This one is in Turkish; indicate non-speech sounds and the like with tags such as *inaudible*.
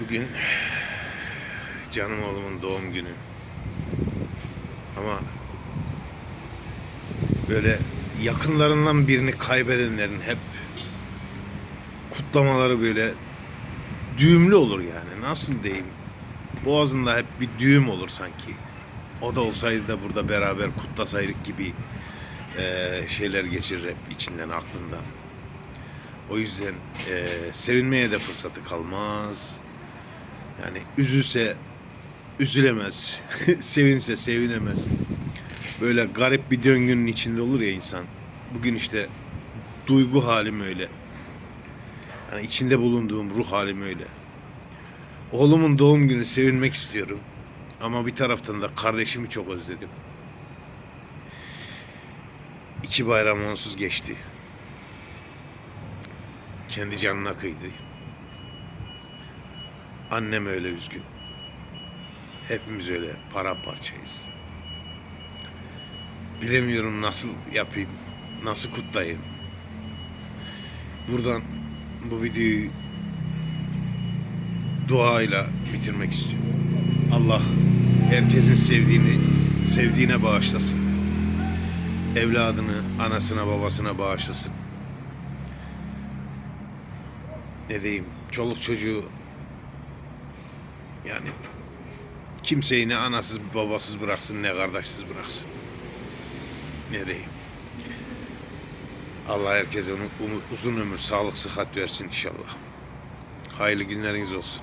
Bugün canım oğlumun doğum günü. Ama böyle yakınlarından birini kaybedenlerin hep kutlamaları böyle düğümlü olur yani. Nasıl diyeyim? Boğazında hep bir düğüm olur sanki. O da olsaydı da burada beraber kutlasaydık gibi eee, şeyler geçirir hep içinden aklından. O yüzden eee, sevinmeye de fırsatı kalmaz. Yani üzülse üzülemez. *laughs* Sevinse sevinemez. Böyle garip bir döngünün içinde olur ya insan. Bugün işte duygu halim öyle. Yani içinde bulunduğum ruh halim öyle. Oğlumun doğum günü sevinmek istiyorum. Ama bir taraftan da kardeşimi çok özledim. İki bayram onsuz geçti. Kendi canına kıydı. Annem öyle üzgün. Hepimiz öyle paramparçayız. Bilemiyorum nasıl yapayım, nasıl kutlayayım. Buradan bu videoyu duayla bitirmek istiyorum. Allah herkesin sevdiğini sevdiğine bağışlasın. Evladını anasına babasına bağışlasın. Ne diyeyim? Çoluk çocuğu yani kimseyi ne anasız babasız bıraksın ne kardeşsiz bıraksın. Ne diyeyim? Allah herkese uzun ömür, sağlık, sıhhat versin inşallah. Hayırlı günleriniz olsun.